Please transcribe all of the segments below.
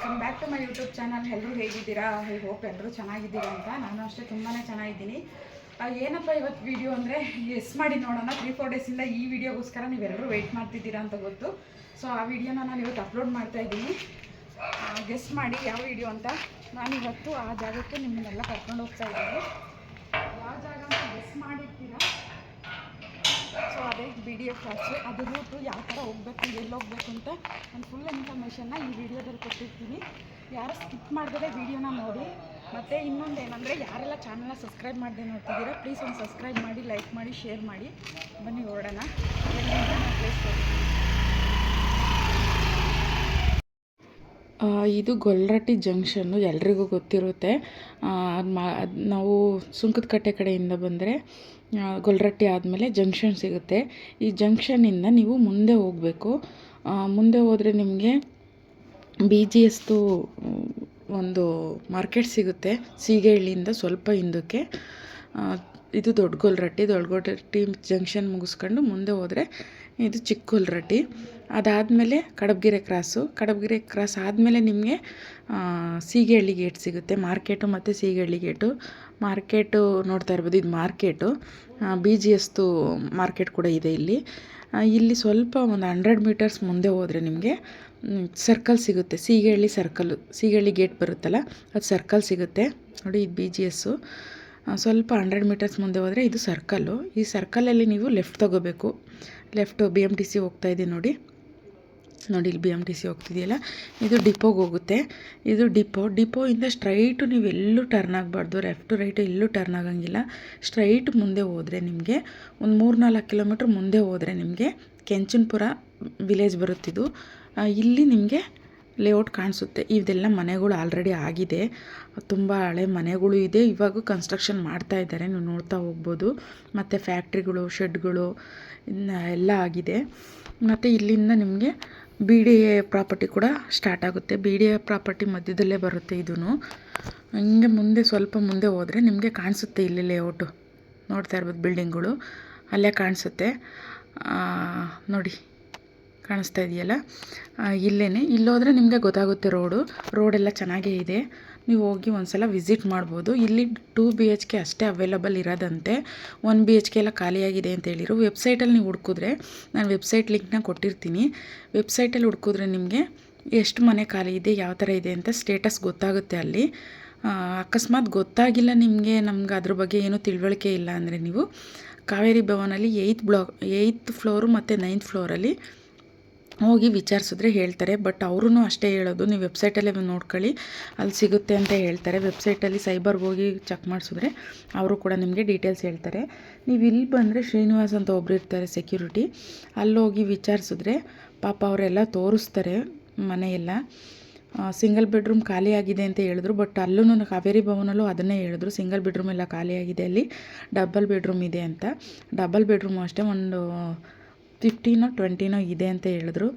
Welcome back to my YouTube channel ಎಲ್ಲರೂ ಹೇಗಿದ್ದೀರಾ? I hope ಎಲ್ಲರೂ ಚೆನ್ನಾಗಿದ್ದೀರಾ ಅಂತ. ನಾನು ಅಷ್ಟೇ ತುಂಬಾ ಚೆನ್ನಾಗಿದ್ದೀನಿ. ಏನಪ್ಪ ಇವತ್ತು ವಿಡಿಯೋ ಅಂದರೆ, ಎಸ್ ಮಾಡಿ ನೋಡೋಣ. ತ್ರೀ ಫೋರ್ ಡೇಸಿಂದ ಈ ವಿಡಿಯೋಗೋಸ್ಕರ ನೀವೆಲ್ಲರೂ ವೆಯ್ಟ್ ಮಾಡ್ತಿದ್ದೀರಾ ಅಂತ ಗೊತ್ತು. ಸೊ ಆ ವಿಡಿಯೋನ ನಾನು ಇವತ್ತು ಅಪ್ಲೋಡ್ ಮಾಡ್ತಾ ಇದ್ದೀನಿ. ಗೆಸ್ ಮಾಡಿ ಯಾವ ವಿಡಿಯೋ ಅಂತ. ನಾನು ಇವತ್ತು ಆ ಜಾಗಕ್ಕೆ ನಿಮ್ಮನ್ನೆಲ್ಲ ಕರ್ಕೊಂಡು ಹೋಗ್ತಾ ಇದ್ದೀನಿ. ಯಾವ ಜಾಗ ಅಂತ ಗೆಸ್ ಮಾಡಿರ್ತೀರಾ? ಬಿ ಡಿ ಎಫ್ ಫಾಲ್ಸು ಅದು ರೂಟು ಯಾವ ಥರ ಹೋಗಬೇಕು, ಎಲ್ಲಿ ಹೋಗಬೇಕು ಅಂತ ನಾನು ಫುಲ್ ಇನ್ಫಾರ್ಮೇಷನ್ನ ಈ ವಿಡಿಯೋದಲ್ಲಿ ಕೊಟ್ಟಿರ್ತೀನಿ. ಯಾರು ಸ್ಕಿಪ್ ಮಾಡಿದ್ರೆ ವಿಡಿಯೋನ ನೋಡಿ. ಮತ್ತು ಇನ್ನೊಂದು ಏನಂದರೆ, ಯಾರೆಲ್ಲ ಚಾನಲ್ನ ಸಬ್ಸ್ಕ್ರೈಬ್ ಮಾಡದೆ ನೋಡ್ತಿದ್ದೀರಾ ಪ್ಲೀಸ್ ಒಂದು ಸಬ್ಸ್ಕ್ರೈಬ್ ಮಾಡಿ ಲೈಕ್ ಮಾಡಿ ಶೇರ್ ಮಾಡಿ. ಬನ್ನಿ ಹೊರಡೋಣ ಪ್ಲೇಸ್ ಇದು ಗೊಲ್ರಟ್ಟಿ ಜಂಕ್ಷನ್ನು ಎಲ್ರಿಗೂ ಗೊತ್ತಿರುತ್ತೆ. ಅದು ಮಾ ನಾವು ನಾವು ಸುಂಕದಕಟ್ಟೆ ಕಡೆಯಿಂದ ಬಂದರೆ ಗೊಲ್ರಟ್ಟಿ ಆದಮೇಲೆ ಜಂಕ್ಷನ್ ಸಿಗುತ್ತೆ. ಈ ಜಂಕ್ಷನ್ನಿಂದ ನೀವು ಮುಂದೆ ಹೋಗಬೇಕು. ಮುಂದೆ ಹೋದರೆ ನಿಮಗೆ ಬಿ ಜಿ ಎಸ್ದು ಒಂದು ಮಾರ್ಕೆಟ್ ಸಿಗುತ್ತೆ. ಸೀಗೆಹಳ್ಳಿಯಿಂದ ಸ್ವಲ್ಪ ಹಿಂದಕ್ಕೆ. ಇದು ದೊಡ್ಡ ಗೊಲ್ರಟ್ಟಿ, ದೊಡ್ಡ ಜಂಕ್ಷನ್ ಮುಗಿಸ್ಕೊಂಡು ಮುಂದೆ ಹೋದರೆ ಇದು ಚಿಕ್ಕ ಗೊಲ್ರಟ್ಟಿ. ಅದಾದಮೇಲೆ ಕಡಬಗಿರೆ ಕ್ರಾಸು. ಕಡಬಗಿರೆ ಕ್ರಾಸ್ ಆದಮೇಲೆ ನಿಮಗೆ ಸೀಗೆಹಳ್ಳಿ ಗೇಟ್ ಸಿಗುತ್ತೆ. ಮಾರ್ಕೆಟು ಮತ್ತು ಸೀಗೆಹಳ್ಳಿ ಗೇಟು ಮಾರ್ಕೆಟು ನೋಡ್ತಾ ಇರ್ಬೋದು, ಇದು ಮಾರ್ಕೆಟು. ಬಿ ಜಿ ಎಸ್ದು ಮಾರ್ಕೆಟ್ ಕೂಡ ಇದೆ ಇಲ್ಲಿ. ಇಲ್ಲಿ ಸ್ವಲ್ಪ ಒಂದು ಹಂಡ್ರೆಡ್ ಮೀಟರ್ಸ್ ಮುಂದೆ ಹೋದರೆ ನಿಮಗೆ ಸರ್ಕಲ್ ಸಿಗುತ್ತೆ. ಸೀಗೆಹಳ್ಳಿ ಸರ್ಕಲ್ಲು ಸೀಗೆಹಳ್ಳಿ ಗೇಟ್ ಬರುತ್ತಲ್ಲ, ಅದು ಸರ್ಕಲ್ ಸಿಗುತ್ತೆ. ನೋಡಿ, ಇದು ಬಿ ಜಿ ಎಸ್ಸು ಸ್ವಲ್ಪ ಹಂಡ್ರೆಡ್ ಮೀಟರ್ಸ್ ಮುಂದೆ ಹೋದರೆ ಇದು ಸರ್ಕಲ್ಲು ಈ ಸರ್ಕಲಲ್ಲಿ ನೀವು ಲೆಫ್ಟ್ ತೊಗೋಬೇಕು. Left B M T C ಹೋಗ್ತಾ ಇದೆ ನೋಡಿ. ನೋಡಿ, ಇಲ್ಲಿ ಬಿ ಎಂ ಟಿ ಸಿ ಹೋಗ್ತಿದೆಯಲ್ಲ? ಇದು ಡಿಪೋಗೆ ಹೋಗುತ್ತೆ. ಇದು ಡಿಪೋ ಡಿಪೋಯಿಂದ ಸ್ಟ್ರೈಟು ನೀವು ಎಲ್ಲೂ ಟರ್ನ್ ಆಗಬಾರ್ದು. ಲೆಫ್ಟು ರೈಟು ಎಲ್ಲೂ ಟರ್ನ್ ಆಗಂಗಿಲ್ಲ. ಸ್ಟ್ರೈಟ್ ಮುಂದೆ ಹೋದರೆ ನಿಮಗೆ ಒಂದು ಮೂರು ನಾಲ್ಕು ಕಿಲೋಮೀಟ್ರ್ ಮುಂದೆ ಹೋದರೆ ನಿಮಗೆ ಕೆಂಚನಪುರ ವಿಲೇಜ್ ಬರುತ್ತಿದ್ದು ಇಲ್ಲಿ ನಿಮಗೆ ಲೇಔಟ್ ಕಾಣಿಸುತ್ತೆ. ಇದೆಲ್ಲ ಮನೆಗಳು ಆಲ್ರೆಡಿ ಆಗಿದೆ. ತುಂಬ ಹಳೆ ಮನೆಗಳು ಇದೆ. ಇವಾಗ ಕನ್ಸ್ಟ್ರಕ್ಷನ್ ಮಾಡ್ತಾ ಇದ್ದಾರೆ. ನೀವು ನೋಡ್ತಾ ಹೋಗ್ಬೋದು. ಮತ್ತು ಫ್ಯಾಕ್ಟ್ರಿಗಳು ಶೆಡ್ಗಳು ಎಲ್ಲ ಆಗಿದೆ. ಮತ್ತು ಇಲ್ಲಿಂದ ನಿಮಗೆ ಬಿ ಡಿ ಎ ಪ್ರಾಪರ್ಟಿ ಕೂಡ ಸ್ಟಾರ್ಟ್ ಆಗುತ್ತೆ. ಬಿ ಡಿ ಎ ಪ್ರಾಪರ್ಟಿ ಮಧ್ಯದಲ್ಲೇ ಬರುತ್ತೆ ಇದೂ ಹಿಂಗೆ ಮುಂದೆ ಸ್ವಲ್ಪ ಮುಂದೆ ಹೋದರೆ ನಿಮಗೆ ಕಾಣಿಸುತ್ತೆ ಇಲ್ಲಿ ಲೇಔಟು ನೋಡ್ತಾ ಇರ್ಬೋದು ಬಿಲ್ಡಿಂಗ್ಗಳು ಅಲ್ಲೇ ಕಾಣಿಸುತ್ತೆ. ನೋಡಿ. ಕಾಣಿಸ್ತಾ ಇದೆಯಲ್ಲ? ಇಲ್ಲೇ ಇಲ್ಲೋದ್ರೆ ನಿಮಗೆ ಗೊತ್ತಾಗುತ್ತೆ ರೋಡು. ರೋಡೆಲ್ಲ ಚೆನ್ನಾಗೇ ಇದೆ. ನೀವು ಹೋಗಿ ಒಂದ್ಸಲ ವಿಸಿಟ್ ಮಾಡ್ಬೋದು. ಇಲ್ಲಿ ಟೂ ಬಿ ಎಚ್ ಕೆ ಅಷ್ಟೇ ಅವೈಲಬಲ್ ಇರೋದಂತೆ. ಒನ್ ಬಿ ಎಚ್ ಕೆ ಎಲ್ಲ ಖಾಲಿಯಾಗಿದೆ ಅಂತ ಹೇಳಿರು ವೆಬ್ಸೈಟಲ್ಲಿ ನೀವು ಹುಡ್ಕಿದ್ರೆ, ನಾನು ವೆಬ್ಸೈಟ್ ಲಿಂಕ್ನ ಕೊಟ್ಟಿರ್ತೀನಿ. ವೆಬ್ಸೈಟಲ್ಲಿ ಹುಡ್ಕಿದ್ರೆ ನಿಮಗೆ ಎಷ್ಟು ಮನೆ ಖಾಲಿ ಇದೆ, ಯಾವ ಥರ ಇದೆ ಅಂತ ಸ್ಟೇಟಸ್ ಗೊತ್ತಾಗುತ್ತೆ ಅಲ್ಲಿ. ಅಕಸ್ಮಾತ್ ಗೊತ್ತಾಗಿಲ್ಲ ನಿಮಗೆ, ನಮ್ಗೆ ಅದ್ರ ಬಗ್ಗೆ ಏನೂ ತಿಳುವಳಿಕೆ ಇಲ್ಲ ಅಂದರೆ ನೀವು ಕಾವೇರಿ ಭವನಲ್ಲಿ ಏಯ್ತ್ ಬ್ಲಾಕ್, ಏಯ್ತ್ ಫ್ಲೋರು ಮತ್ತು ನೈನ್ತ್ ಫ್ಲೋರಲ್ಲಿ ಹೋಗಿ ವಿಚಾರಿಸಿದ್ರೆ ಹೇಳ್ತಾರೆ. ಬಟ್ ಅವ್ರೂ ಅಷ್ಟೇ ಹೇಳೋದು. ನೀವು ವೆಬ್ಸೈಟಲ್ಲೇ ನೋಡ್ಕೊಳ್ಳಿ. ಅಲ್ಲಿ ಸಿಗುತ್ತೆ ಅಂತ ಹೇಳ್ತಾರೆ. ವೆಬ್ಸೈಟಲ್ಲಿ ಸೈಬರ್ಗೆ ಹೋಗಿ ಚೆಕ್ ಮಾಡಿಸಿದ್ರೆ ಅವರು ಕೂಡ ನಿಮಗೆ ಡೀಟೇಲ್ಸ್ ಹೇಳ್ತಾರೆ. ನೀವು ಇಲ್ಲಿ ಬಂದರೆ ಶ್ರೀನಿವಾಸ್ ಅಂತ ಒಬ್ರು ಇರ್ತಾರೆ ಸೆಕ್ಯೂರಿಟಿ. ಅಲ್ಲೋಗಿ ವಿಚಾರಿಸಿದ್ರೆ ಪಾಪ ಅವರೆಲ್ಲ ತೋರಿಸ್ತಾರೆ ಮನೆಯೆಲ್ಲ. ಸಿಂಗಲ್ ಬೆಡ್ರೂಮ್ ಖಾಲಿಯಾಗಿದೆ ಅಂತ ಹೇಳಿದ್ರು. ಬಟ್ ಅಲ್ಲೂ ಕಾವೇರಿ ಭವನಲ್ಲೂ ಅದನ್ನೇ ಹೇಳಿದ್ರು. ಸಿಂಗಲ್ ಬೆಡ್ರೂಮ್ ಎಲ್ಲ ಖಾಲಿಯಾಗಿದೆ ಅಲ್ಲಿ. ಡಬಲ್ ಬೆಡ್ರೂಮ್ ಇದೆ ಅಂತ. ಡಬಲ್ ಬೆಡ್ರೂಮು ಅಷ್ಟೇ. ಒಂದು ಫಿಫ್ಟೀನೋ ಟ್ವೆಂಟಿನೋ ಇದೆ ಅಂತ ಹೇಳಿದ್ರು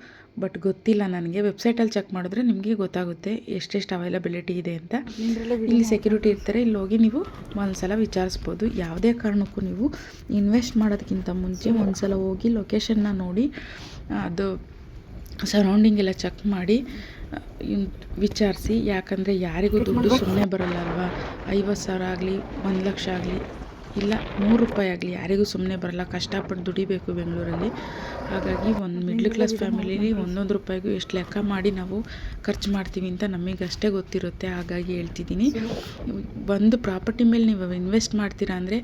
ಬಟ್ ಗೊತ್ತಿಲ್ಲ ನನಗೆ. ವೆಬ್ಸೈಟಲ್ಲಿ ಚೆಕ್ ಮಾಡಿದ್ರೆ ನಿಮಗೆ ಗೊತ್ತಾಗುತ್ತೆ ಎಷ್ಟೆಷ್ಟು ಅವೈಲಬಿಲಿಟಿ ಇದೆ ಅಂತ. ಇಲ್ಲಿ ಸೆಕ್ಯೂರಿಟಿ ಇರ್ತಾರೆ ಇಲ್ಲಿ ಹೋಗಿ ನೀವು ಒಂದ್ಸಲ ವಿಚಾರಿಸ್ಬೋದು. ಯಾವುದೇ ಕಾರಣಕ್ಕೂ ನೀವು ಇನ್ವೆಸ್ಟ್ ಮಾಡೋದಕ್ಕಿಂತ ಮುಂಚೆ ಒಂದ್ಸಲ ಹೋಗಿ ಲೊಕೇಶನ್ನ ನೋಡಿ ಅದು ಸರೌಂಡಿಂಗ್ ಎಲ್ಲ ಚೆಕ್ ಮಾಡಿ ವಿಚಾರಿಸಿ. ಯಾಕಂದರೆ ಯಾರಿಗೂ ದುಡ್ಡು ಸುಮ್ಮನೆ ಬರೋಲ್ಲ ಅಲ್ವಾ? ಐವತ್ತು ಸಾವಿರ ಆಗಲಿ ಒಂದು ಲಕ್ಷ ಆಗಲಿ ಇಲ್ಲ ನೂರು ರೂಪಾಯಿ ಆಗಲಿ ಯಾರಿಗೂ ಸುಮ್ಮನೆ ಬರಲ್ಲ ಕಷ್ಟಪಟ್ಟು ದುಡಿಬೇಕು ಬೆಂಗಳೂರಲ್ಲಿ. ಹಾಗಾಗಿ ಒಂದು ಮಿಡ್ಲ್ ಕ್ಲಾಸ್ ಫ್ಯಾಮಿಲಿಲಿ ಒಂದೊಂದು ರೂಪಾಯಿಗೂ ಎಷ್ಟು ಲೆಕ್ಕ ಮಾಡಿ ನಾವು ಖರ್ಚು ಮಾಡ್ತೀವಿ ಅಂತ ನಮಗಷ್ಟೇ ಅಷ್ಟೇ ಗೊತ್ತಿರುತ್ತೆ ಹಾಗಾಗಿ ಹೇಳ್ತಿದ್ದೀನಿ. ಒಂದು ಪ್ರಾಪರ್ಟಿ ಮೇಲೆ ನೀವು ಇನ್ವೆಸ್ಟ್ ಮಾಡ್ತೀರಾ ಅಂದರೆ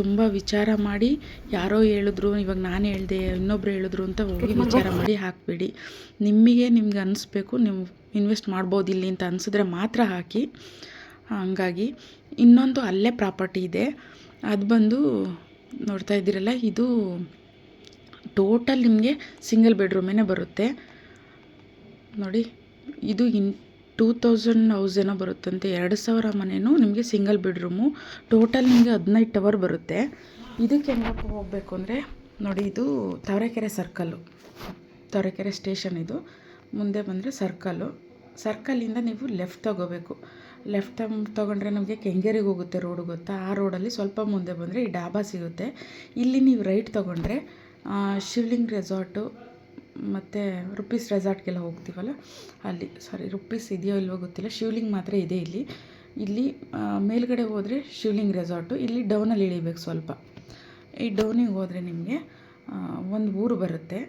ತುಂಬ ವಿಚಾರ ಮಾಡಿ ಯಾರೋ ಹೇಳಿದ್ರು ಇವಾಗ ನಾನು ಹೇಳಿದೆ ಇನ್ನೊಬ್ರು ಹೇಳಿದ್ರು ಅಂತ ಹೋಗಿ ವಿಚಾರ ಮಾಡಿ ಹಾಕಬೇಡಿ. ನಿಮಗೆ ನಿಮ್ಗೆ ಅನಿಸ್ಬೇಕು ನೀವು ಇನ್ವೆಸ್ಟ್ ಮಾಡ್ಬೋದು ಇಲ್ಲಿ ಅಂತ ಅನಿಸಿದ್ರೆ ಮಾತ್ರ ಹಾಕಿ. ಹಾಗಾಗಿ ಇನ್ನೊಂದು ಅಲ್ಲೇ ಪ್ರಾಪರ್ಟಿ ಇದೆ. ಅದು ಬಂದು ನೋಡ್ತಾ ಇದ್ದೀರಲ್ಲ, ಇದು ಟೋಟಲ್ ನಿಮಗೆ ಸಿಂಗಲ್ ಬೆಡ್ರೂಮೇನೆ ಬರುತ್ತೆ. ನೋಡಿ, ಇದು ಇನ್ ಟೂ ತೌಸಂಡ್ ಹೌಸ್ ಏನೋ ಬರುತ್ತಂತೆ, ಎರಡು ಸಾವಿರ ಮನೆಯೂ ನಿಮಗೆ ಸಿಂಗಲ್ ಬೆಡ್ರೂಮು ಟೋಟಲ್ ನಿಮಗೆ ಹದಿನೈದು ಟವರ್ ಬರುತ್ತೆ. ಇದಕ್ಕೆ ಹೆಂಗಪ್ಪ ಹೋಗಬೇಕು ಅಂದರೆ, ನೋಡಿ, ಇದು ತವರೆಕೆರೆ ಸರ್ಕಲ್ಲು ತವರೆಕೆರೆ ಸ್ಟೇಷನ್ ಇದು. ಮುಂದೆ ಬಂದರೆ ಸರ್ಕಲ್ಲು ಸರ್ಕಲ್ಲಿಂದ ನೀವು ಲೆಫ್ಟ್ ತಗೋಬೇಕು. ಲೆಫ್ಟ್ ತೊಗೊಂಡ್ರೆ ನಮಗೆ ಕೆಂಗೇರಿಗೆ ಹೋಗುತ್ತೆ ರೋಡು ಗೊತ್ತಾ? ಆ ರೋಡಲ್ಲಿ ಸ್ವಲ್ಪ ಮುಂದೆ ಬಂದರೆ ಈ ಡಾಬಾ ಸಿಗುತ್ತೆ. ಇಲ್ಲಿ ನೀವು ರೈಟ್ ತೊಗೊಂಡ್ರೆ ಶಿವಲಿಂಗ್ ರೆಸಾರ್ಟು ಮತ್ತು ರುಪೀಸ್ ರೆಸಾರ್ಟ್ಗೆಲ್ಲ ಹೋಗ್ತೀವಲ್ಲ? ಅಲ್ಲಿ ಸಾರಿ ರುಪೀಸ್ ಇದೆಯೋ ಇಲ್ವೋ ಗೊತ್ತಿಲ್ಲ. ಶಿವಲಿಂಗ್ ಮಾತ್ರ ಇದೆ ಇಲ್ಲಿ. ಇಲ್ಲಿ ಮೇಲ್ಗಡೆ ಹೋದರೆ ಶಿವಲಿಂಗ್ ರೆಸಾರ್ಟು ಇಲ್ಲಿ ಡೌನಲ್ಲಿ ಇಳಿಬೇಕು ಸ್ವಲ್ಪ. ಈ ಡೌನಿಗೆ ಹೋದರೆ ನಿಮಗೆ ಒಂದು ಊರು ಬರುತ್ತೆ.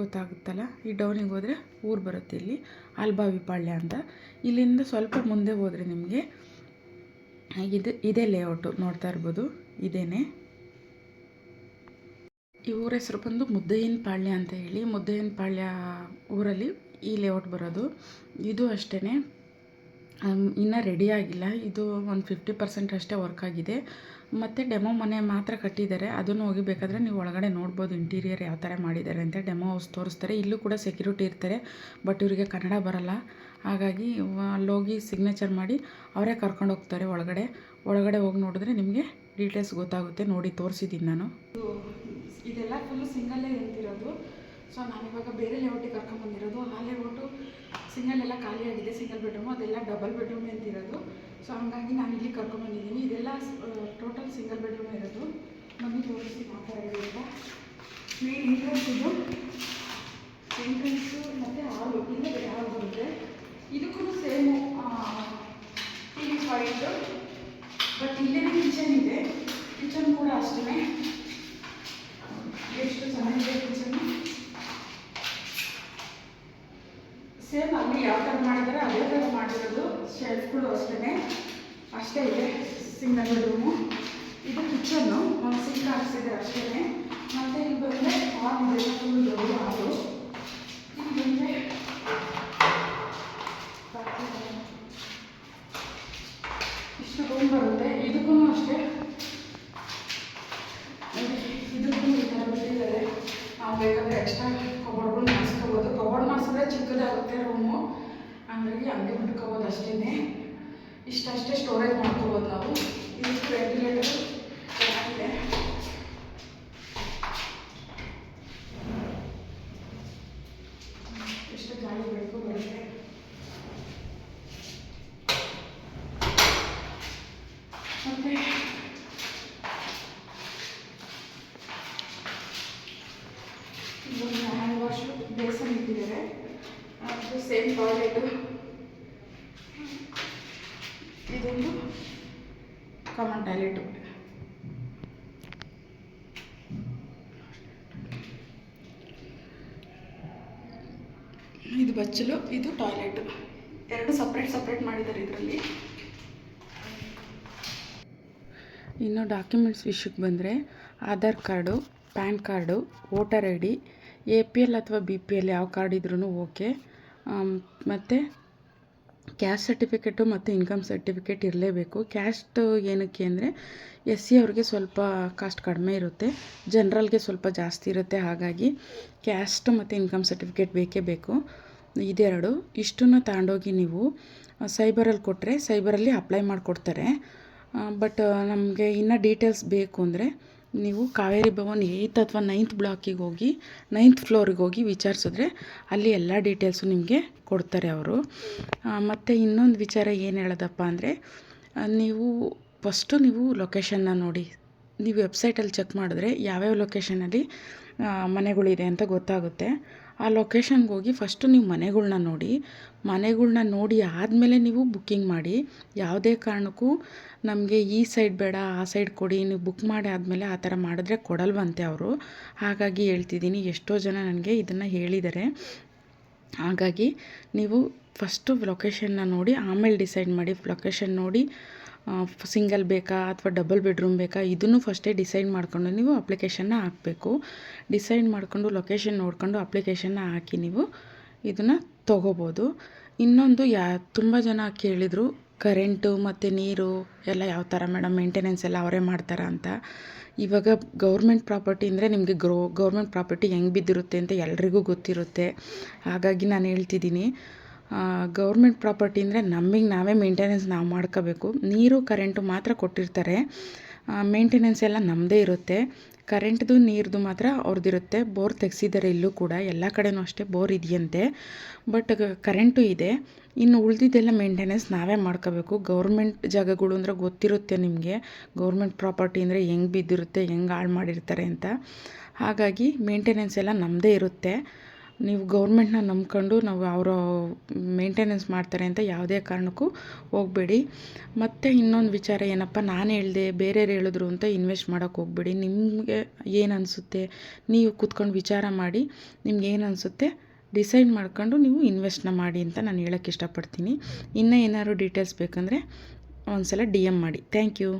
ಗೊತ್ತಾಗುತ್ತಲ್ಲ? ಈ ಡೌನಿಗೆ ಹೋದರೆ ಊರು ಬರುತ್ತೆ ಇಲ್ಲಿ. ಆಲ್ಬಾವಿ ಪಾಳ್ಯ ಅಂತ. ಇಲ್ಲಿಂದ ಸ್ವಲ್ಪ ಮುಂದೆ ಹೋದರೆ ನಿಮಗೆ ಇದು, ಇದೇ ಲೇಔಟು ನೋಡ್ತಾ ಇರ್ಬೋದು. ಇದೇನೆ. ಈ ಊರ ಹೆಸರು ಬಂದು ಮುದ್ದಯ್ಯನ ಪಾಳ್ಯ ಅಂತ ಹೇಳಿ. ಮುದ್ದಯ್ಯನ ಪಾಳ್ಯ ಊರಲ್ಲಿ ಈ ಲೇಔಟ್ ಬರೋದು. ಇದು ಅಷ್ಟೇ ಇನ್ನೂ ರೆಡಿ ಆಗಿಲ್ಲ. ಇದು ಒಂದು ಫಿಫ್ಟಿ ಪರ್ಸೆಂಟ್ ಅಷ್ಟೇ ವರ್ಕ್ ಆಗಿದೆ. ಮತ್ತು ಡೆಮೋ ಮನೆ ಮಾತ್ರ ಕಟ್ಟಿದ್ದಾರೆ. ಅದನ್ನು ಹೋಗಿ ಬೇಕಾದರೆ ನೀವು ಒಳಗಡೆ ನೋಡ್ಬೋದು ಇಂಟೀರಿಯರ್ ಯಾವ ಥರ ಮಾಡಿದ್ದಾರೆ ಅಂತ. ಡೆಮೋ ಹೌಸ್ ತೋರಿಸ್ತಾರೆ. ಇಲ್ಲೂ ಕೂಡ ಸೆಕ್ಯೂರಿಟಿ ಇರ್ತಾರೆ. ಬಟ್ ಇವರಿಗೆ ಕನ್ನಡ ಬರಲ್ಲ. ಹಾಗಾಗಿ ಅಲ್ಲೋಗಿ ಸಿಗ್ನೇಚರ್ ಮಾಡಿ ಅವರೇ ಕರ್ಕೊಂಡು ಹೋಗ್ತಾರೆ ಒಳಗಡೆ. ಒಳಗಡೆ ಹೋಗಿ ನೋಡಿದ್ರೆ ನಿಮಗೆ ಡೀಟೇಲ್ಸ್ ಗೊತ್ತಾಗುತ್ತೆ. ನೋಡಿ ತೋರಿಸಿದ್ದೀನಿ ನಾನು. ಇದೆಲ್ಲ ಫುಲ್ಲು ಸಿಂಗಲ್ಲೇ ಇರ್ತಿರೋದು. ಸೊ ನಾನಿವಾಗ ಬೇರೆ ಲೇಔಟಿಗೆ ಕರ್ಕೊಂಬಂದಿರೋದು ಆ ಲೇಔಟು ಸಿಂಗಲ್ ಎಲ್ಲ ಖಾಲಿಯಾಗಿದೆ ಸಿಂಗಲ್ ಬೆಡ್ರೂಮು ಅದೆಲ್ಲ ಡಬಲ್ ಬೆಡ್ರೂಮ್ ನಿಂತಿರೋದು ಸೊ ಹಂಗಾಗಿ ನಾನು ಇಲ್ಲಿ ಕರ್ಕೊಂಡ್ಬಂದಿದ್ದೀನಿ ಇದೆಲ್ಲ ಟೋಟಲ್ ಸಿಂಗಲ್ ಬೆಡ್ರೂಮ್ ಇರೋದು. ಮಮ್ಮಿ ತೋರಿಸಿ ಮಾತಾಡೋದ್ರಿಂದ ಮೇನ್ ಎಂಟ್ರೆನ್ಸ್ ಇದು. ಎಂಟ್ರೆನ್ಸು ಮತ್ತು ಹಾಲು ಇಲ್ಲೇ ಬೇರೆ ಹಾಲು ಬರುತ್ತೆ. ಇದಕ್ಕೂ ಸೇಮು ಟಿ ವಿ ಬಟ್ ಇಲ್ಲೇ ಕಿಚನ್ ಇದೆ. ಕಿಚನ್ ಕೂಡ ಅಷ್ಟೇ ಎಷ್ಟು ಚೆನ್ನಾಗಿದೆ ಕಿಚನ್ ಸೇಮ್ ಅಲ್ಲಿ ಯಾವ ಥರ ಮಾಡಿದ್ದಾರೆ ಅದೇ ಥರ ಮಾಡಿರೋದು ಶೆಲ್ಫ್ಗಳು ಅಷ್ಟೇ ಅಷ್ಟೇ ಇದೆ ಸಿಂಗಲ್ ರೂಮು ಇದು ಕಿಚನ್ನು ಒಂದು ಸಿಂಕ್ ಹಾಕ್ಸಿದೆ ಅಷ್ಟೇ ಮತ್ತು ಇಲ್ಲಿ ಬಂದರೆ ಹಾಲ್ ಇದೆ ಫುಲ್ ದೊಡ್ಡ ಹಾಲು ಇಲ್ಲಿ ಬಂದರೆ ಇಷ್ಟು ರೂಮ್ ಬರುತ್ತೆ ಇದಕ್ಕೂ ಅಷ್ಟೇ ನೋಡಿ, ಇದಕ್ಕೂ ಈ ಥರ ಬಿಟ್ಟಿದ್ದಾರೆ ನಾವು ಬೇಕಾದರೆ ಎಕ್ಸ್ಟ್ರಾ ಕಬೋರ್ಡ್ಗಳು ಮಾಡಿಸ್ಕೋಬೋದು ಕಬೋರ್ಡ್ ಮಾಡಿಸಿದ್ರೆ ಚಿಕ್ಕದಾಗುತ್ತೆ ರೂಮು ಹಂಗಾಗಿ ಹಂಗೆ ಬಿಟ್ಕೋಬೋದು ಅಷ್ಟೇ ಇಷ್ಟಷ್ಟೇ ಸ್ಟೋರೇಜ್ ಮಾಡ್ಕೋಬೋದು ನಾವು. ಇದಕ್ಕೆ ವೆಂಟಿಲೇಟರ್ ಅದು ಸೇಮ್ ಟಾಯ್ಲೆಟು ಇದೊಂದು ಕಾಮನ್ ಟಾಯ್ಲೆಟು ಇದು ಬಚ್ಚಲು, ಇದು ಟಾಯ್ಲೆಟ್ ಎರಡು ಸಪ್ರೇಟ್ ಸಪ್ರೇಟ್ ಮಾಡಿದ್ದಾರೆ ಇದರಲ್ಲಿ. ಇನ್ನು ಡಾಕ್ಯುಮೆಂಟ್ಸ್ ವಿಷಯಕ್ಕೆ ಬಂದರೆ Aadhaar card, PAN card, voter I D, A P L ಅಥವಾ ಬಿ ಪಿ ಎಲ್ ಯಾವ ಕಾರ್ಡ್ ಇದ್ರೂ ಓಕೆ. ಮತ್ತು ಕ್ಯಾಸ್ಟ್ ಸರ್ಟಿಫಿಕೇಟು ಮತ್ತು ಇನ್ಕಮ್ ಸರ್ಟಿಫಿಕೇಟ್ ಇರಲೇಬೇಕು. ಕ್ಯಾಸ್ಟ್ ಏನಕ್ಕೆ ಅಂದರೆ ಎಸ್ ಸಿ ಅವ್ರಿಗೆ ಸ್ವಲ್ಪ ಕಾಸ್ಟ್ ಕಡಿಮೆ ಇರುತ್ತೆ. ಜನ್ರಲ್ಗೆ ಸ್ವಲ್ಪ ಜಾಸ್ತಿ ಇರುತ್ತೆ. ಹಾಗಾಗಿ ಕ್ಯಾಸ್ಟ್ ಮತ್ತು ಇನ್ಕಮ್ ಸರ್ಟಿಫಿಕೇಟ್ ಬೇಕೇ ಬೇಕು. ಇದೆರಡು, ಇಷ್ಟನ್ನು ತಗೊಂಡೋಗಿ ನೀವು ಸೈಬರಲ್ಲಿ ಕೊಟ್ಟರೆ ಸೈಬರಲ್ಲಿ ಅಪ್ಲೈ ಮಾಡಿಕೊಡ್ತಾರೆ. ಬಟ್ ನಮಗೆ ಇನ್ನೂ ಡೀಟೇಲ್ಸ್ ಬೇಕು ಅಂದರೆ ನೀವು ಕಾವೇರಿ ಭವನ್ ಏಯ್ತ್ ಅಥವಾ ನೈನ್ತ್ ಬ್ಲಾಕಿಗೆ ಹೋಗಿ, ನೈನ್ತ್ ಫ್ಲೋರಿಗೆ ಹೋಗಿ ವಿಚಾರಿಸಿದ್ರೆ ಅಲ್ಲಿ ಎಲ್ಲ ಡೀಟೇಲ್ಸು ನಿಮಗೆ ಕೊಡ್ತಾರೆ ಅವರು. ಮತ್ತು ಇನ್ನೊಂದು ವಿಚಾರ ಏನು ಹೇಳೋದಪ್ಪ ಅಂದರೆ ನೀವು ಫಸ್ಟು ನೀವು ಲೊಕೇಶನ್ನ ನೋಡಿ. ನೀವು ವೆಬ್ಸೈಟಲ್ಲಿ ಚೆಕ್ ಮಾಡಿದ್ರೆ ಯಾವ್ಯಾವ ಲೊಕೇಶನಲ್ಲಿ ಮನೆಗಳಿದೆ ಅಂತ ಗೊತ್ತಾಗುತ್ತೆ. ಆ ಲೊಕೇಶನ್ಗೆ ಹೋಗಿ ಫಸ್ಟು ನೀವು ಮನೆಗಳ್ನ ನೋಡಿ ಮನೆಗಳ್ನ ನೋಡಿ ಆದಮೇಲೆ ನೀವು ಬುಕ್ಕಿಂಗ್ ಮಾಡಿ. ಯಾವುದೇ ಕಾರಣಕ್ಕೂ ನಮಗೆ ಈ ಸೈಡ್ ಬೇಡ, ಆ ಸೈಡ್ ಕೊಡಿ, ನೀವು ಬುಕ್ ಮಾಡಿ ಆದಮೇಲೆ ಆ ಥರ ಮಾಡಿದ್ರೆ ಕೊಡಲ್ವಂತೆ ಅವರು. ಹಾಗಾಗಿ ಹೇಳ್ತಿದ್ದೀನಿ, ಎಷ್ಟೋ ಜನ ನನಗೆ ಇದನ್ನು ಹೇಳಿದ್ದಾರೆ ಹಾಗಾಗಿ ನೀವು ಫಸ್ಟು ಲೊಕೇಶನ್ನ ನೋಡಿ, ಆಮೇಲೆ ಡಿಸೈಡ್ ಮಾಡಿ ಲೊಕೇಶನ್ ನೋಡಿ ಸಿಂಗಲ್ ಬೇಕಾ ಅಥವಾ ಡಬಲ್ ಬೆಡ್ರೂಮ್ ಬೇಕಾ, ಇದನ್ನು ಫಸ್ಟೇ ಡಿಸೈಡ್ ಮಾಡಿಕೊಂಡು ನೀವು ಅಪ್ಲಿಕೇಶನ್ನ ಹಾಕಬೇಕು. ಡಿಸೈಡ್ ಮಾಡಿಕೊಂಡು ಲೊಕೇಶನ್ ನೋಡಿಕೊಂಡು ಅಪ್ಲಿಕೇಶನ್ನ ಹಾಕಿ ನೀವು ಇದನ್ನು ತೊಗೋಬೋದು. ಇನ್ನೊಂದು ಯಾ, ತುಂಬ ಜನ ಕೇಳಿದರು ಕರೆಂಟು ಮತ್ತು ನೀರು ಎಲ್ಲ ಯಾವ ಥರ ಮೇಡಮ್ ಮೇಂಟೆನೆನ್ಸ್ ಎಲ್ಲ ಅವರೇ ಮಾಡ್ತಾರ ಅಂತ. ಇವಾಗ ಗೌರ್ಮೆಂಟ್ ಪ್ರಾಪರ್ಟಿ ಅಂದರೆ ನಿಮಗೆ ಗ್ರೋ ಗೌರ್ಮೆಂಟ್ ಪ್ರಾಪರ್ಟಿ ಹೆಂಗೆ ಬಿದ್ದಿರುತ್ತೆ ಅಂತ ಎಲ್ರಿಗೂ ಗೊತ್ತಿರುತ್ತೆ. ಹಾಗಾಗಿ ನಾನು ಹೇಳ್ತಿದ್ದೀನಿ. ಗೌರ್ಮೆಂಟ್ ಪ್ರಾಪರ್ಟಿ ಅಂದರೆ ನಮಗೆ ನಾವೇ ಮೇಂಟೆನೆನ್ಸ್ ನಾವು ಮಾಡ್ಕೋಬೇಕು. ನೀರು ಕರೆಂಟು ಮಾತ್ರ ಕೊಟ್ಟಿರ್ತಾರೆ. ಮೇಂಟೆನೆನ್ಸ್ ಎಲ್ಲ ನಮ್ಮದೇ ಇರುತ್ತೆ. ಕರೆಂಟ್ದು ನೀರ್ದು ಮಾತ್ರ ಅವ್ರದ್ದಿರುತ್ತೆ ಬೋರ್ ತೆಗ್ಸಿದ್ದಾರೆ ಇಲ್ಲೂ ಕೂಡ. ಎಲ್ಲ ಕಡೆನೂ ಅಷ್ಟೇ ಬೋರ್ ಇದೆಯಂತೆ. ಬಟ್ ಕರೆಂಟು ಇದೆ. ಇನ್ನು ಉಳಿದಿದ್ದೆಲ್ಲ ಮೇಂಟೆನೆನ್ಸ್ ನಾವೇ ಮಾಡ್ಕೋಬೇಕು. ಗೌರ್ಮೆಂಟ್ ಜಾಗಗಳು ಅಂದರೆ ಗೊತ್ತಿರುತ್ತೆ ನಿಮಗೆ. ಗೌರ್ಮೆಂಟ್ ಪ್ರಾಪರ್ಟಿ ಅಂದರೆ ಹೆಂಗೆ ಬಿದ್ದಿರುತ್ತೆ, ಹೆಂಗೆ ಹಾಳು ಮಾಡಿರ್ತಾರೆ ಅಂತ. ಹಾಗಾಗಿ ಮೇಂಟೆನೆನ್ಸ್ ಎಲ್ಲ ನಮ್ಮದೇ ಇರುತ್ತೆ. ನೀವು ಗೌರ್ಮೆಂಟ್ನ ನಂಬ್ಕೊಂಡು ನಾವು ಅವರು ಮೇಂಟೆನೆನ್ಸ್ ಮಾಡ್ತಾರೆ ಅಂತ ಯಾವುದೇ ಕಾರಣಕ್ಕೂ ಹೋಗಬೇಡಿ. ಮತ್ತು ಇನ್ನೊಂದು ವಿಚಾರ ಏನಪ್ಪ, ನಾನು ಹೇಳಿದೆ ಬೇರೆಯವ್ರು ಹೇಳಿದ್ರು ಅಂತ ಇನ್ವೆಸ್ಟ್ ಮಾಡೋಕ್ಕೆ ಹೋಗಬೇಡಿ. ನಿಮಗೆ ಏನು ಅನಿಸುತ್ತೆ ನೀವು ಕೂತ್ಕೊಂಡು ವಿಚಾರ ಮಾಡಿ, ನಿಮ್ಗೆ ಏನು ಅನಿಸುತ್ತೆ ಡಿಸೈಡ್ ಮಾಡ್ಕೊಂಡು ನೀವು ಇನ್ವೆಸ್ಟ್ನ ಮಾಡಿ ಅಂತ ನಾನು ಹೇಳೋಕ್ಕೆ ಇಷ್ಟಪಡ್ತೀನಿ. ಇನ್ನೂ ಏನಾದ್ರು ಡೀಟೇಲ್ಸ್ ಬೇಕಂದರೆ ಒಂದ್ಸಲ ಡಿ ಎಂ ಮಾಡಿ. Thank you